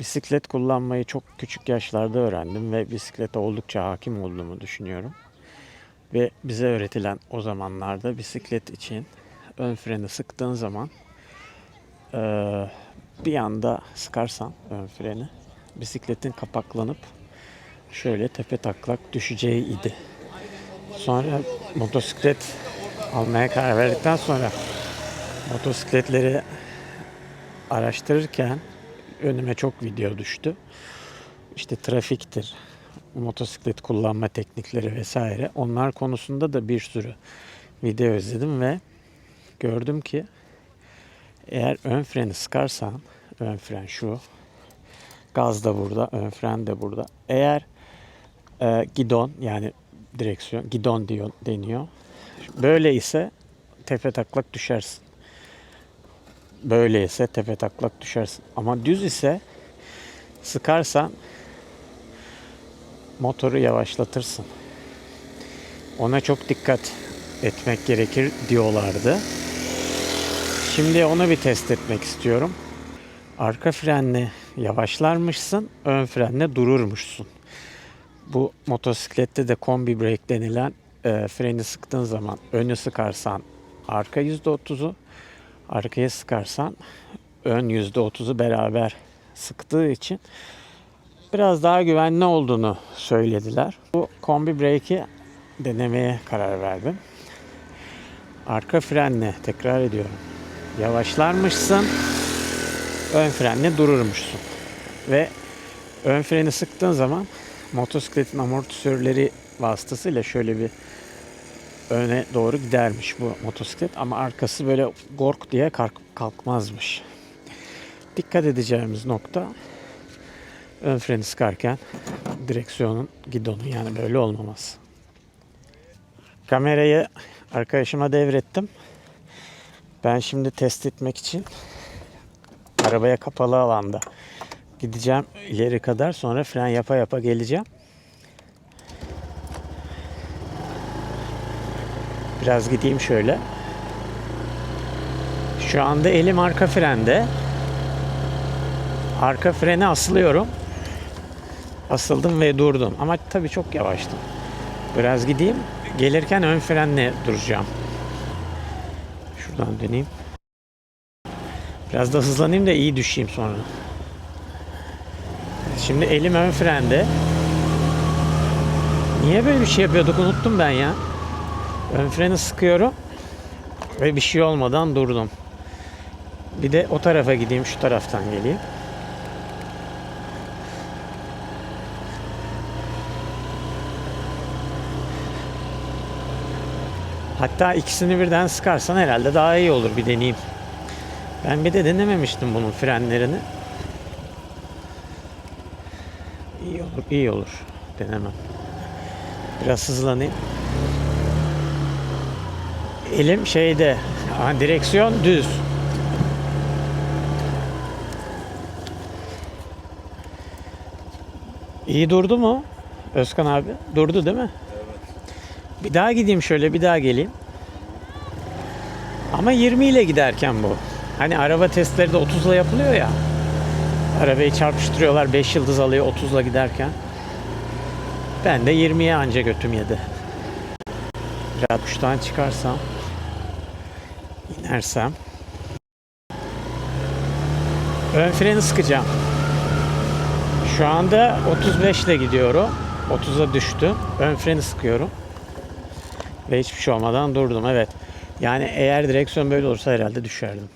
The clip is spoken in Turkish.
Bisiklet kullanmayı çok küçük yaşlarda öğrendim ve bisiklete oldukça hakim olduğumu düşünüyorum. Ve bize öğretilen o zamanlarda bisiklet için ön freni sıktığın zaman eee, bir anda sıkarsan ön freni bisikletin kapaklanıp şöyle tepe taklak düşeceği idi. Sonra motosiklet almaya karar verdikten sonra motosikletleri araştırırken önüme çok video düştü. İşte trafiktir, motosiklet kullanma teknikleri vesaire. Onlar konusunda da bir sürü video izledim ve gördüm ki eğer ön freni sıkarsan, ön fren şu, gaz da burada, ön fren de burada. Eğer e, gidon yani direksiyon, gidon diyor deniyor. Böyle ise tepe taklak düşersin. Böyle ise tepe taklak düşersin. Ama düz ise sıkarsan motoru yavaşlatırsın. Ona çok dikkat etmek gerekir diyorlardı. Şimdi onu bir test etmek istiyorum. Arka frenle yavaşlarmışsın, ön frenle dururmuşsun. Bu motosiklette de kombi brake denilen e, freni sıktığın zaman önü sıkarsan arka %30'u, arkaya sıkarsan ön %30'u beraber sıktığı için biraz daha güvenli olduğunu söylediler. Bu kombi brake'i denemeye karar verdim. Arka frenle tekrar ediyorum. Yavaşlarmışsın, ön frenle dururmuşsun. Ve ön freni sıktığın zaman motosikletin amortisörleri vasıtasıyla şöyle bir öne doğru gidermiş bu motosiklet ama arkası böyle gork diye kalk- kalkmazmış. Dikkat edeceğimiz nokta ön freni sıkarken direksiyonun gidonu yani böyle olmaması. Kamerayı arkadaşıma devrettim. Ben şimdi test etmek için arabaya kapalı alanda gideceğim ileri kadar sonra fren yapa yapa geleceğim. Biraz gideyim şöyle. Şu anda elim arka frende. Arka frene asılıyorum. Asıldım ve durdum. Ama tabii çok yavaştım. Biraz gideyim. Gelirken ön frenle duracağım. Şuradan döneyim. Biraz da hızlanayım da iyi düşeyim sonra. Şimdi elim ön frende. Niye böyle bir şey yapıyorduk unuttum ben ya. Ön freni sıkıyorum ve bir şey olmadan durdum. Bir de o tarafa gideyim, şu taraftan geleyim. Hatta ikisini birden sıkarsan herhalde daha iyi olur bir deneyeyim. Ben bir de denememiştim bunun frenlerini. İyi olur, iyi olur. Denemem. Biraz hızlanayım. Elim şeyde, ha, direksiyon düz. İyi durdu mu? Özkan abi. Durdu değil mi? Bir daha gideyim şöyle, bir daha geleyim. Ama 20 ile giderken bu. Hani araba testleri de 30 ile yapılıyor ya. Arabayı çarpıştırıyorlar 5 yıldız alıyor 30 ile giderken. Ben de 20'ye anca götüm yedi. Biraz çıkarsam inersem ön freni sıkacağım. Şu anda 35 ile gidiyorum. 30'a düştü. Ön freni sıkıyorum. Ve hiçbir şey olmadan durdum. Evet. Yani eğer direksiyon böyle olursa herhalde düşerdim.